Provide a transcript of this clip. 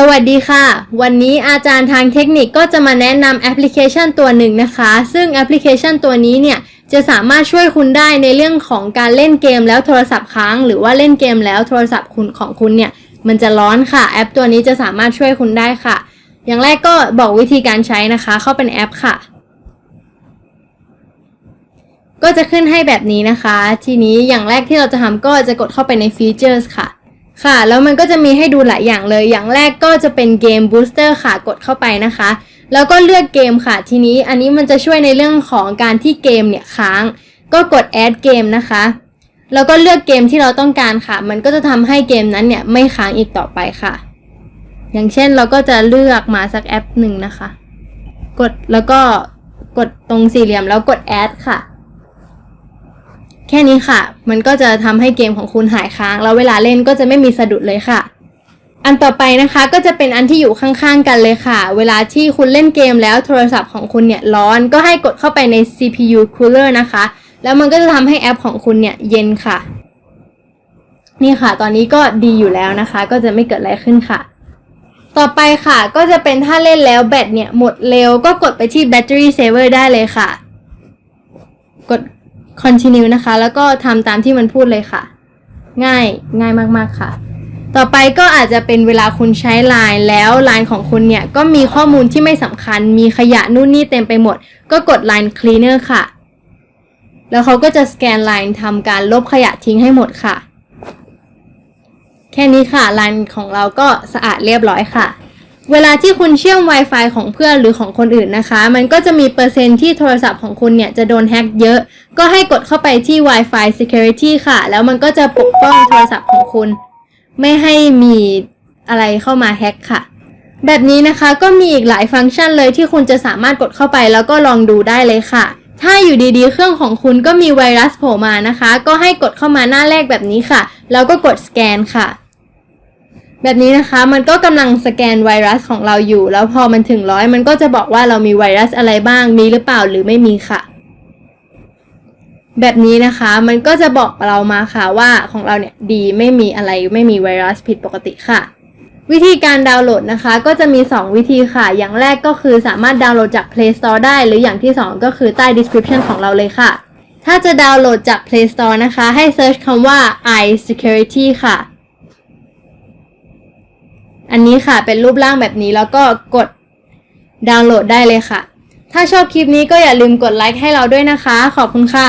สวัสดีค่ะ วันนี้อาจารย์ทางเทคนิคก็จะมาแนะนำแอปพลิเคชันตัวหนึ่งนะคะ ซึ่งแอปพลิเคชันตัวนี้เนี่ย จะสามารถช่วยคุณได้ในเรื่องของการเล่นเกมแล้วโทรศัพท์ค้าง หรือว่าเล่นเกมแล้วโทรศัพท์คุณของคุณเนี่ย มันจะร้อนค่ะ แอปตัวนี้จะสามารถช่วยคุณได้ค่ะ อย่างแรกก็บอกวิธีการใช้นะคะ เข้าเป็นแอปค่ะ ก็จะขึ้นให้แบบนี้นะคะ ทีนี้อย่างแรกที่เราจะทำก็จะกดเข้าไปในฟีเจอร์ค่ะ ค่ะ แล้วมันก็จะมีให้ดูหลายอย่างเลย อย่างแรกก็จะเป็นเกมบูสเตอร์ค่ะ กดเข้าไปนะคะ แล้วก็เลือกเกมค่ะ ทีนี้อันนี้มันจะช่วยในเรื่องของการที่เกมเนี่ยค้าง ก็กด add เกมนะคะ แล้วก็เลือกเกมที่เราต้องการค่ะ มันก็จะทำให้เกมนั้นเนี่ยไม่ค้างอีกต่อไปค่ะ อย่างเช่นเราก็จะเลือกมาสักแอปหนึ่งนะคะ กดแล้วก็กดตรงสี่เหลี่ยมแล้วกด add ค่ะ แค่นี้ค่ะ มันก็จะทำให้เกมของคุณหายค้าง แล้วเวลาเล่นก็จะไม่มีสะดุดเลยค่ะ อันต่อไปนะคะก็จะเป็นอันที่อยู่ข้างๆกันเลยค่ะ เวลาที่คุณเล่นเกมแล้วโทรศัพท์ของคุณเนี่ยร้อนก็ให้กดเข้าไปใน CPU cooler นะคะ แล้วมันก็จะทำให้แอปของคุณเนี่ยเย็นค่ะ นี่ค่ะ ตอนนี้ก็ดีอยู่แล้วนะคะ ก็จะไม่เกิดอะไรขึ้นค่ะต่อไปค่ะก็จะเป็นถ้าเล่นแล้วแบตเนี่ยหมดเร็วก็กดไปที่ battery saver ได้เลยค่ะ กด continue นะคะ แล้วก็ทำตามที่มันพูดเลยค่ะ ง่ายง่ายมากๆค่ะ ต่อไปก็อาจจะเป็นเวลาคุณใช้ Line แล้ว Line ของคุณเนี่ย ก็มีข้อมูลที่ไม่สำคัญ มีขยะนู่นนี่เต็มไปหมด ก็กด Line Cleaner ค่ะ แล้วเขาก็จะสแกน Line ทำการลบขยะทิ้งให้หมดค่ะ แค่นี้ค่ะ Line ของเราก็สะอาดเรียบร้อยค่ะ เวลาที่คุณเชื่อม Wi-Fi ของเพื่อนหรือของคนอื่นนะคะ มันก็จะมีเปอร์เซ็นที่โทรศัพท์ของคุณเนี่ยจะโดนแฮ็กเยอะ ก็ให้กดเข้าไปที่ Wi-Fi Security ค่ะ แล้วมันก็จะปกป้องโทรศัพท์ของคุณ ไม่ให้มีอะไรเข้ามาแฮ็กค่ะ แบบนี้นะคะก็มีอีกหลายฟังก์ชันเลยที่คุณจะสามารถกดเข้าไปแล้วก็ลองดูได้เลยค่ะ ถ้าอยู่ดีๆ เครื่องของคุณก็มีไวรัสโผล่มานะคะ ก็ให้กดเข้ามาหน้าแรกแบบนี้ค่ะ แล้วก็กดสแกนค่ะ แบบนี้นะคะมันก็กำลังสแกนไวรัสของเราอยู่ แล้วพอมันถึงร้อยมันก็จะบอกว่าเรามีไวรัสอะไรบ้างมีหรือเปล่าหรือไม่มีค่ะ แบบนี้นะคะมันก็จะบอกเรามาค่ะว่าของเราเนี่ยดีไม่มีอะไรไม่มีไวรัสผิดปกติค่ะ วิธีการดาวน์โหลดนะคะ ก็จะมี 2 วิธีค่ะ อย่างแรกก็คือสามารถดาวน์โหลดจาก Play Store ได้ หรืออย่างที่ 2 ก็คือใต้ description ของเราเลยค่ะ ถ้าจะดาวน์โหลดจาก Play Store นะคะ ให้ search คำว่า iSecurity ค่ะ อันนี้ค่ะเป็นรูปร่างแบบนี้แล้วก็กดดาวน์โหลดได้เลยค่ะ ถ้าชอบคลิปนี้ก็อย่าลืมกดไลค์ให้เราด้วยนะคะ ขอบคุณค่ะ